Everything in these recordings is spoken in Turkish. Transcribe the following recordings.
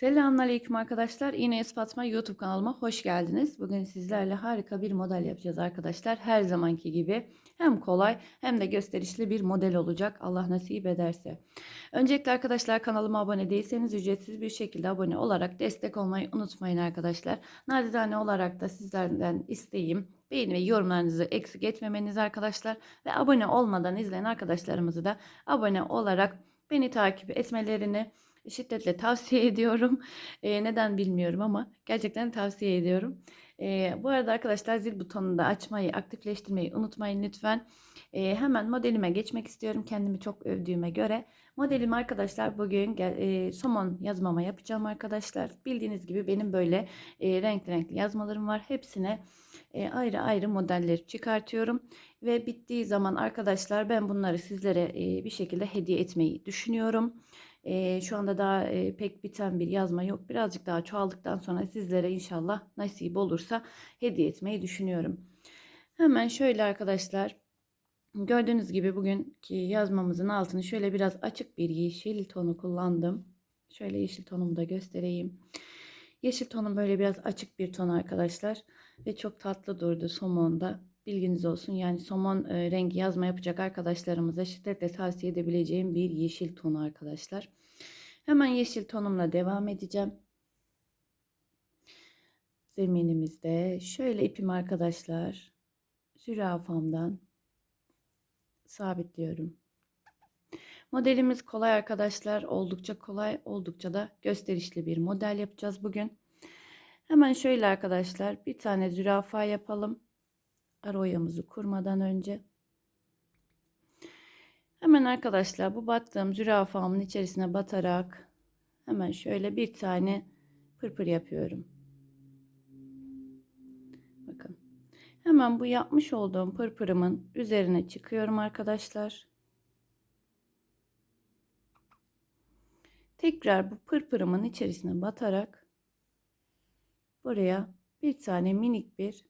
Selamünaleyküm arkadaşlar. İğne Fatma YouTube kanalıma hoş geldiniz. Bugün sizlerle harika bir model yapacağız arkadaşlar. Her zamanki gibi hem kolay hem de gösterişli bir model olacak. Allah nasip ederse. Öncelikle arkadaşlar kanalıma abone değilseniz ücretsiz bir şekilde abone olarak destek olmayı unutmayın arkadaşlar. Nacizane olarak da sizlerden isteğim beğeni ve yorumlarınızı eksik etmemeniz arkadaşlar. Ve abone olmadan izleyen arkadaşlarımızı da abone olarak beni takip etmelerini şiddetle tavsiye ediyorum. E, neden bilmiyorum ama gerçekten tavsiye ediyorum. E, bu arada arkadaşlar zil butonunu da açmayı, aktifleştirmeyi unutmayın lütfen. E, hemen modelime geçmek istiyorum kendimi çok övdüğüme göre. Modelim arkadaşlar bugün e, somon yazmama yapacağım arkadaşlar. Bildiğiniz gibi benim böyle e, renkli renkli yazmalarım var. Hepsine e, ayrı ayrı modeller çıkartıyorum. Ve bittiği zaman arkadaşlar ben bunları sizlere e, bir şekilde hediye etmeyi düşünüyorum. E, şu anda daha e, pek biten bir yazma yok. Birazcık daha çoğaldıktan sonra sizlere inşallah nasip olursa hediye etmeyi düşünüyorum. Hemen şöyle arkadaşlar. Gördüğünüz gibi bugünkü yazmamızın altını şöyle biraz açık bir yeşil tonu kullandım. Şöyle yeşil tonumu da göstereyim. Yeşil tonum böyle biraz açık bir ton arkadaşlar. Ve çok tatlı durdu somonda. Bilginiz olsun. Yani somon e, rengi yazma yapacak arkadaşlarımıza şiddetle tavsiye edebileceğim bir yeşil tonu arkadaşlar. Hemen yeşil tonumla devam edeceğim. Zeminimizde şöyle ipim arkadaşlar zürafamdan sabitliyorum. Modelimiz kolay arkadaşlar. Oldukça kolay, oldukça da gösterişli bir model yapacağız bugün. Hemen şöyle arkadaşlar bir tane zürafa yapalım. Ara oyamızı kurmadan önce. Hemen arkadaşlar bu battığım zürafamın içerisine batarak hemen şöyle bir tane pırpır yapıyorum. Bakın. Hemen bu yapmış olduğum pırpırımın üzerine çıkıyorum arkadaşlar. Tekrar bu pırpırımın içerisine batarak buraya bir tane minik bir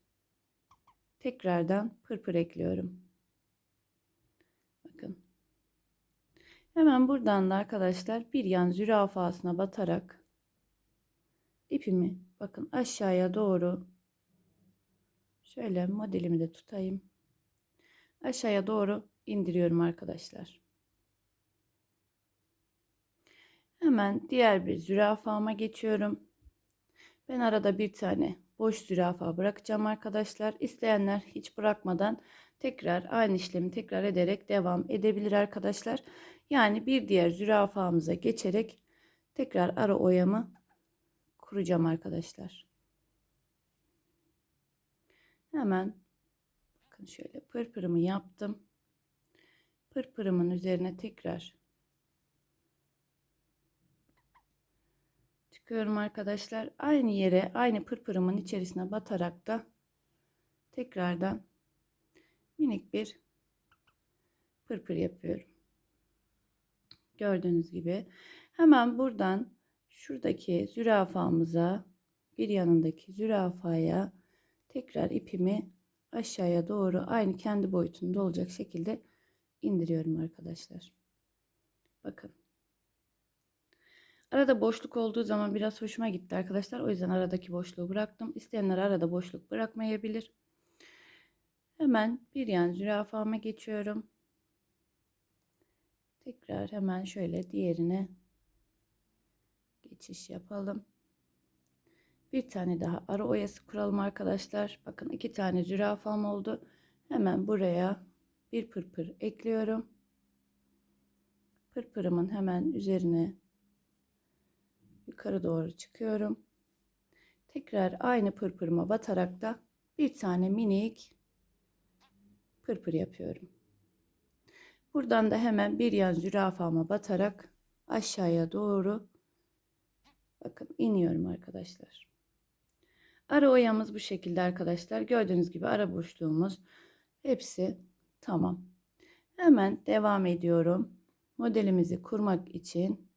tekrardan pırpır ekliyorum. Bakın. Hemen buradan da arkadaşlar bir yan zürafasına batarak ipimi bakın aşağıya doğru şöyle modelimi de tutayım. Aşağıya doğru indiriyorum arkadaşlar. Hemen diğer bir zürafama geçiyorum. Ben arada bir tane boş zürafa bırakacağım arkadaşlar. İsteyenler hiç bırakmadan tekrar aynı işlemi tekrar ederek devam edebilir arkadaşlar. Yani bir diğer zürafamıza geçerek tekrar ara oyamı kuracağım arkadaşlar. Hemen bakın şöyle pırpırımı yaptım. Pırpırımın üzerine tekrar çıkıyorum arkadaşlar. Aynı yere aynı pırpırımın içerisine batarak da tekrardan minik bir pırpır yapıyorum. Gördüğünüz gibi hemen buradan şuradaki zürafamıza bir yanındaki zürafaya tekrar ipimi aşağıya doğru aynı kendi boyutunda olacak şekilde indiriyorum arkadaşlar. Bakın. Arada boşluk olduğu zaman biraz hoşuma gitti arkadaşlar. O yüzden aradaki boşluğu bıraktım. İsteyenler arada boşluk bırakmayabilir. Hemen bir yan zürafama geçiyorum. Tekrar hemen şöyle diğerine geçiş yapalım. Bir tane daha ara oyası kuralım arkadaşlar. Bakın iki tane zürafam oldu. Hemen buraya bir pırpır ekliyorum. Pırpırımın hemen üzerine yukarı doğru çıkıyorum. Tekrar aynı pırpırıma batarak da bir tane minik pırpır yapıyorum. Buradan da hemen bir yan zürafama batarak aşağıya doğru bakın iniyorum arkadaşlar. Ara oyamız bu şekilde arkadaşlar. Gördüğünüz gibi ara boşluğumuz hepsi tamam. Hemen devam ediyorum. Modelimizi kurmak için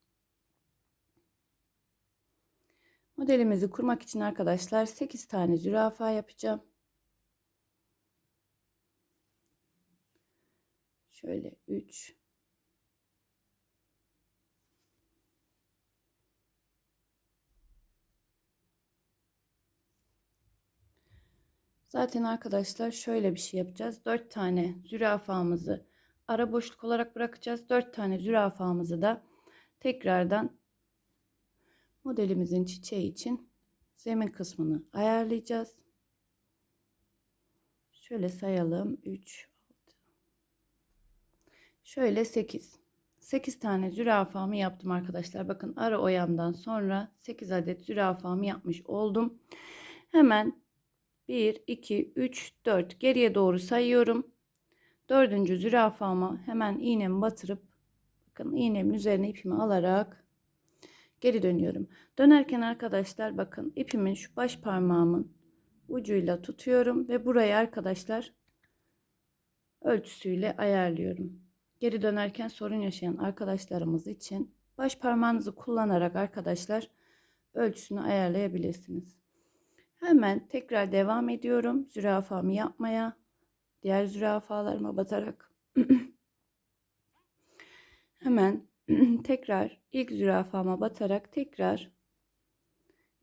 Modelimizi kurmak için arkadaşlar 8 tane zürafa yapacağım. Şöyle 3 Zaten arkadaşlar şöyle bir şey yapacağız. 4 tane zürafamızı ara boşluk olarak bırakacağız. 4 tane zürafamızı da tekrardan modelimizin çiçeği için zemin kısmını ayarlayacağız. Şöyle sayalım. 3 Şöyle 8. 8 tane zürafamı yaptım arkadaşlar. Bakın ara oyamdan sonra 8 adet zürafamı yapmış oldum. Hemen 1, 2, 3, 4 geriye doğru sayıyorum. Dördüncü zürafama hemen iğnemi batırıp bakın iğnemin üzerine ipimi alarak geri dönüyorum. Dönerken arkadaşlar bakın ipimin şu baş parmağımın ucuyla tutuyorum ve burayı arkadaşlar ölçüsüyle ayarlıyorum. Geri dönerken sorun yaşayan arkadaşlarımız için baş parmağınızı kullanarak arkadaşlar ölçüsünü ayarlayabilirsiniz. Hemen tekrar devam ediyorum zürafamı yapmaya. Diğer zürafalarıma batarak hemen tekrar ilk zürafama batarak tekrar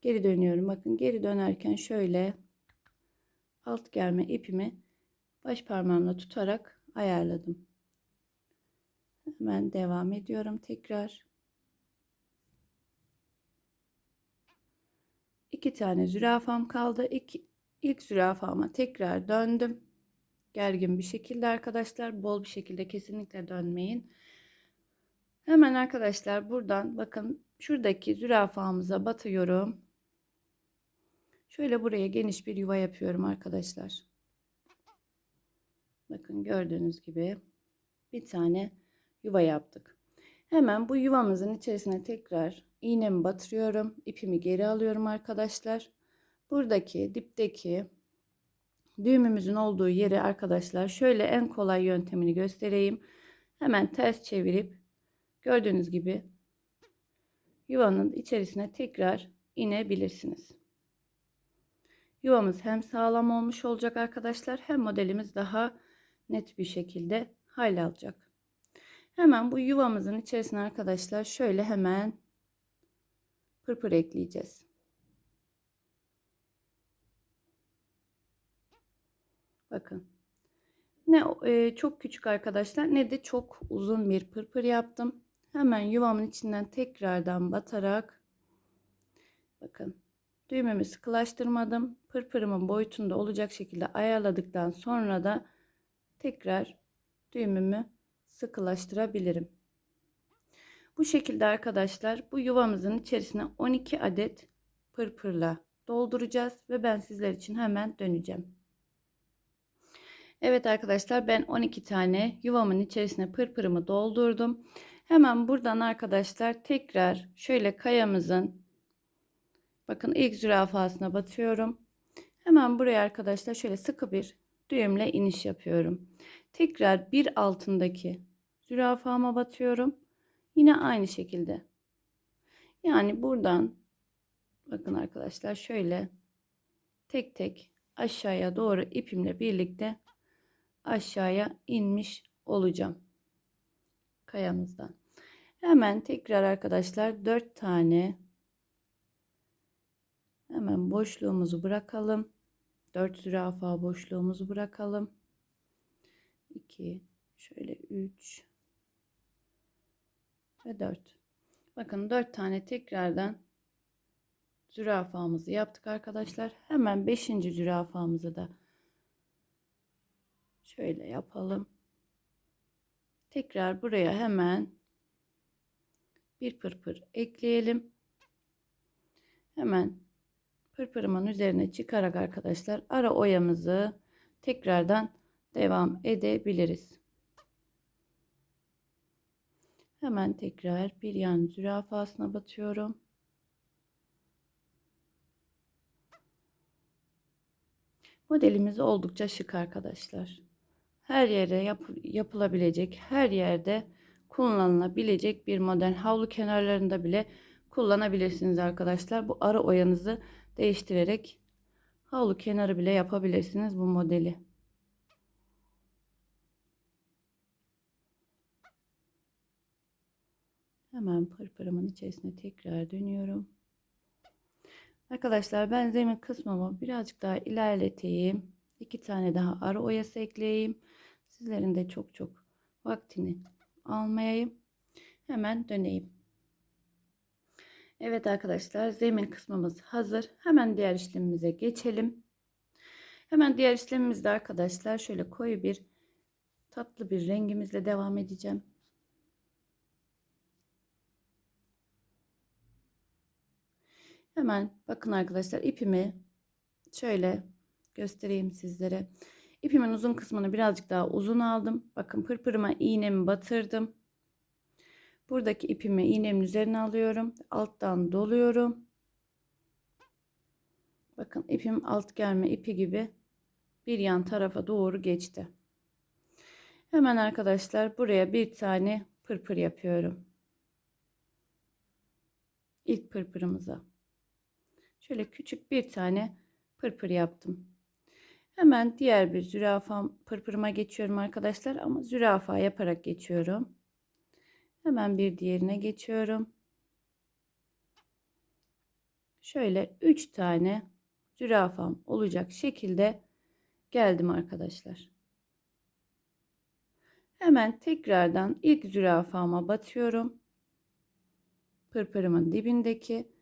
geri dönüyorum. Bakın geri dönerken şöyle alt germe ipimi baş parmağımla tutarak ayarladım. Hemen devam ediyorum tekrar. İki tane zürafam kaldı. İki, ilk zürafama tekrar döndüm. Gergin bir şekilde arkadaşlar. Bol bir şekilde kesinlikle dönmeyin. Hemen arkadaşlar buradan bakın şuradaki zürafamıza batıyorum. Şöyle buraya geniş bir yuva yapıyorum arkadaşlar. Bakın gördüğünüz gibi bir tane yuva yaptık. Hemen bu yuvamızın içerisine tekrar iğnemi batırıyorum. İpimi geri alıyorum arkadaşlar. Buradaki dipteki düğümümüzün olduğu yeri arkadaşlar şöyle en kolay yöntemini göstereyim. Hemen ters çevirip gördüğünüz gibi yuvanın içerisine tekrar inebilirsiniz. Yuvamız hem sağlam olmuş olacak arkadaşlar hem modelimiz daha net bir şekilde hal alacak. Hemen bu yuvamızın içerisine arkadaşlar şöyle hemen pırpır ekleyeceğiz. Bakın. Ne e, çok küçük arkadaşlar ne de çok uzun bir pırpır yaptım. Hemen yuvamın içinden tekrardan batarak bakın düğümümü sıkılaştırmadım. Pırpırımın boyutunda olacak şekilde ayarladıktan sonra da tekrar düğümümü sıkılaştırabilirim. Bu şekilde arkadaşlar bu yuvamızın içerisine 12 adet pırpırla dolduracağız ve ben sizler için hemen döneceğim. Evet arkadaşlar ben 12 tane yuvamın içerisine pırpırımı doldurdum. Hemen buradan arkadaşlar tekrar şöyle kayamızın bakın ilk zürafasına batıyorum. Hemen buraya arkadaşlar şöyle sıkı bir düğümle iniş yapıyorum. Tekrar bir altındaki zürafama batıyorum. Yine aynı şekilde. Yani buradan bakın arkadaşlar şöyle tek tek aşağıya doğru ipimle birlikte aşağıya inmiş olacağım. Kayamızdan. Hemen tekrar arkadaşlar 4 tane hemen boşluğumuzu bırakalım. 4 zürafa boşluğumuzu bırakalım. 2 şöyle 3 ve 4. Bakın 4 tane tekrardan zürafamızı yaptık arkadaşlar. Hemen 5. zürafamızı da şöyle yapalım. Tekrar buraya hemen bir pırpır ekleyelim. Hemen pırpırımın üzerine çıkarak arkadaşlar ara oyamızı tekrardan devam edebiliriz. Hemen tekrar bir yan zürafasına batıyorum. Modelimiz oldukça şık arkadaşlar. Her yere yap yapılabilecek, her yerde kullanılabilecek bir model. Havlu kenarlarında bile kullanabilirsiniz arkadaşlar. Bu ara oyanızı değiştirerek havlu kenarı bile yapabilirsiniz bu modeli. Hemen pırpırımın içerisine tekrar dönüyorum. Arkadaşlar ben zemin kısmımı birazcık daha ilerleteyim. İki tane daha ara oyası ekleyeyim. Sizlerin de çok çok vaktini almayayım. Hemen döneyim. Evet arkadaşlar zemin kısmımız hazır. Hemen diğer işlemimize geçelim. Hemen diğer işlemimizde arkadaşlar şöyle koyu bir tatlı bir rengimizle devam edeceğim. Hemen bakın arkadaşlar ipimi şöyle göstereyim sizlere. İpimin uzun kısmını birazcık daha uzun aldım. Bakın pırpırıma iğnemi batırdım. Buradaki ipimi iğnemin üzerine alıyorum. Alttan doluyorum. Bakın ipim alt germe ipi gibi bir yan tarafa doğru geçti. Hemen arkadaşlar buraya bir tane pırpır yapıyorum. İlk pırpırımıza. Şöyle küçük bir tane pırpır yaptım. Hemen diğer bir zürafam pırpırıma geçiyorum arkadaşlar ama zürafa yaparak geçiyorum. Hemen bir diğerine geçiyorum. Şöyle 3 tane zürafam olacak şekilde geldim arkadaşlar. Hemen tekrardan ilk zürafama batıyorum. Pırpırımın dibindeki.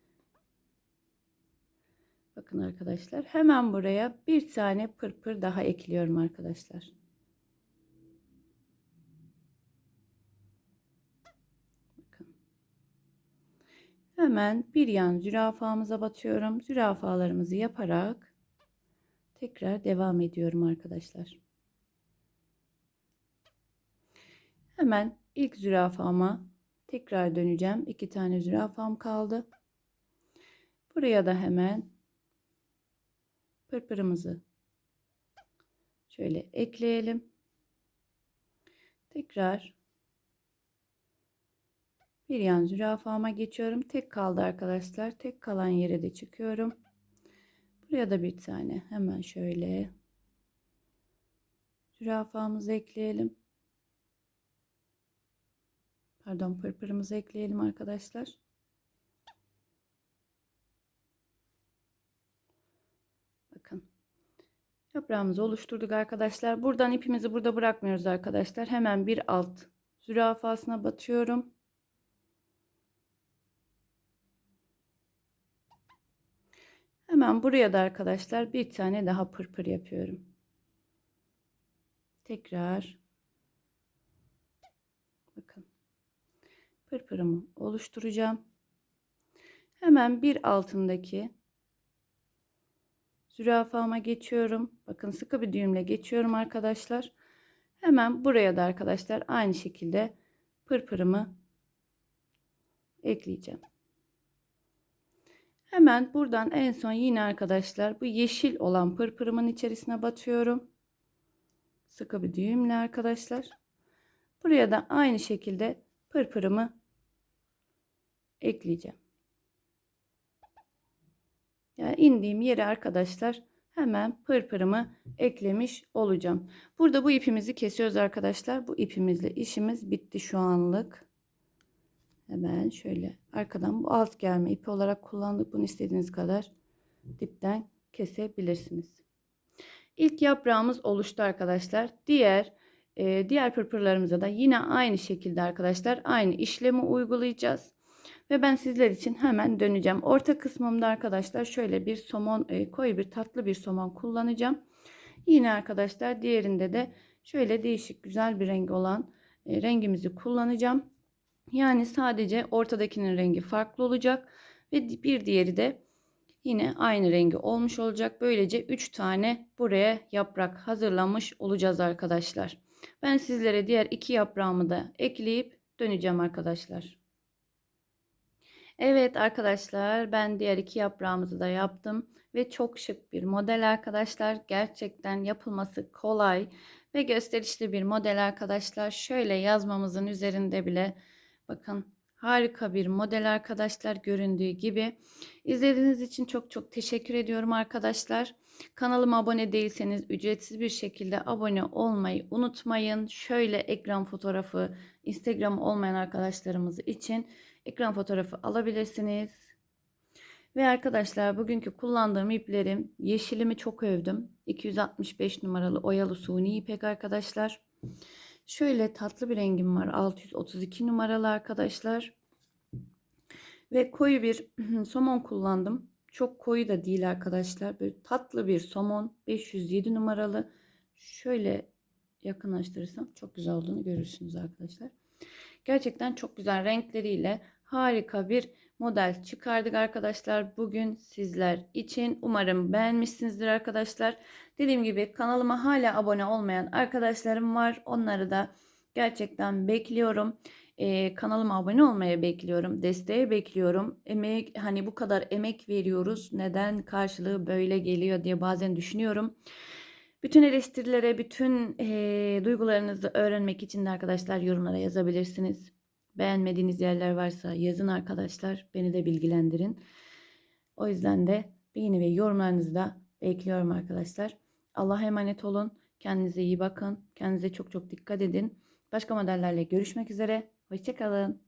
Bakın arkadaşlar hemen buraya bir tane pırpır daha ekliyorum arkadaşlar. Bakın. Hemen bir yan zürafamıza batıyorum. Zürafalarımızı yaparak tekrar devam ediyorum arkadaşlar. Hemen ilk zürafama tekrar döneceğim. İki tane zürafam kaldı. Buraya da hemen pırpırımızı şöyle ekleyelim. Tekrar bir yan zürafama geçiyorum. Tek kaldı arkadaşlar. Tek kalan yere de çıkıyorum. Buraya da bir tane hemen şöyle zürafamızı ekleyelim. Pardon pırpırımızı ekleyelim arkadaşlar. Bakın. Yaprağımızı oluşturduk arkadaşlar. Buradan ipimizi burada bırakmıyoruz arkadaşlar. Hemen bir alt zürafasına batıyorum. Hemen buraya da arkadaşlar bir tane daha pırpır yapıyorum. Tekrar bakın pırpırımı oluşturacağım. Hemen bir altındaki zürafama geçiyorum. Bakın sıkı bir düğümle geçiyorum arkadaşlar. Hemen buraya da arkadaşlar aynı şekilde pırpırımı ekleyeceğim. Hemen buradan en son yine arkadaşlar bu yeşil olan pırpırımın içerisine batıyorum. Sıkı bir düğümle arkadaşlar. Buraya da aynı şekilde pırpırımı ekleyeceğim. Yani indiğim yere arkadaşlar hemen pırpırımı eklemiş olacağım. Burada bu ipimizi kesiyoruz arkadaşlar. Bu ipimizle işimiz bitti şu anlık. Hemen şöyle arkadan bu alt gelme ipi olarak kullandık. Bunu istediğiniz kadar dipten kesebilirsiniz. İlk yaprağımız oluştu arkadaşlar. Diğer e, diğer pırpırlarımıza da yine aynı şekilde arkadaşlar aynı işlemi uygulayacağız. Ve ben sizler için hemen döneceğim. Orta kısmımda arkadaşlar şöyle bir somon e, koyu bir tatlı bir somon kullanacağım. Yine arkadaşlar diğerinde de şöyle değişik güzel bir rengi olan e, rengimizi kullanacağım. Yani sadece ortadakinin rengi farklı olacak ve bir diğeri de yine aynı rengi olmuş olacak. Böylece 3 tane buraya yaprak hazırlamış olacağız arkadaşlar. Ben sizlere diğer iki yaprağımı da ekleyip döneceğim arkadaşlar. Evet arkadaşlar ben diğer iki yaprağımızı da yaptım ve çok şık bir model arkadaşlar. Gerçekten yapılması kolay ve gösterişli bir model arkadaşlar. Şöyle yazmamızın üzerinde bile bakın harika bir model arkadaşlar göründüğü gibi. İzlediğiniz için çok çok teşekkür ediyorum arkadaşlar. Kanalıma abone değilseniz ücretsiz bir şekilde abone olmayı unutmayın. Şöyle ekran fotoğrafı Instagram olmayan arkadaşlarımız için ekran fotoğrafı alabilirsiniz. Ve arkadaşlar bugünkü kullandığım iplerim yeşilimi çok övdüm. 265 numaralı oyalı suni ipek arkadaşlar. Şöyle tatlı bir rengim var. 632 numaralı arkadaşlar. Ve koyu bir somon kullandım. Çok koyu da değil arkadaşlar. Böyle tatlı bir somon 507 numaralı. Şöyle yakınlaştırırsam çok güzel olduğunu görürsünüz arkadaşlar. Gerçekten çok güzel renkleriyle harika bir model çıkardık arkadaşlar. Bugün sizler için umarım beğenmişsinizdir arkadaşlar. Dediğim gibi kanalıma hala abone olmayan arkadaşlarım var. Onları da gerçekten bekliyorum. Ee, kanalıma abone olmaya bekliyorum. Desteğe bekliyorum. Emek hani bu kadar emek veriyoruz. Neden karşılığı böyle geliyor diye bazen düşünüyorum. Bütün eleştirilere, bütün eee, duygularınızı öğrenmek için de arkadaşlar yorumlara yazabilirsiniz. Beğenmediğiniz yerler varsa yazın arkadaşlar. Beni de bilgilendirin. O yüzden de beğeni ve yorumlarınızı da bekliyorum arkadaşlar. Allah'a emanet olun. Kendinize iyi bakın. Kendinize çok çok dikkat edin. Başka modellerle görüşmek üzere. Hoşçakalın.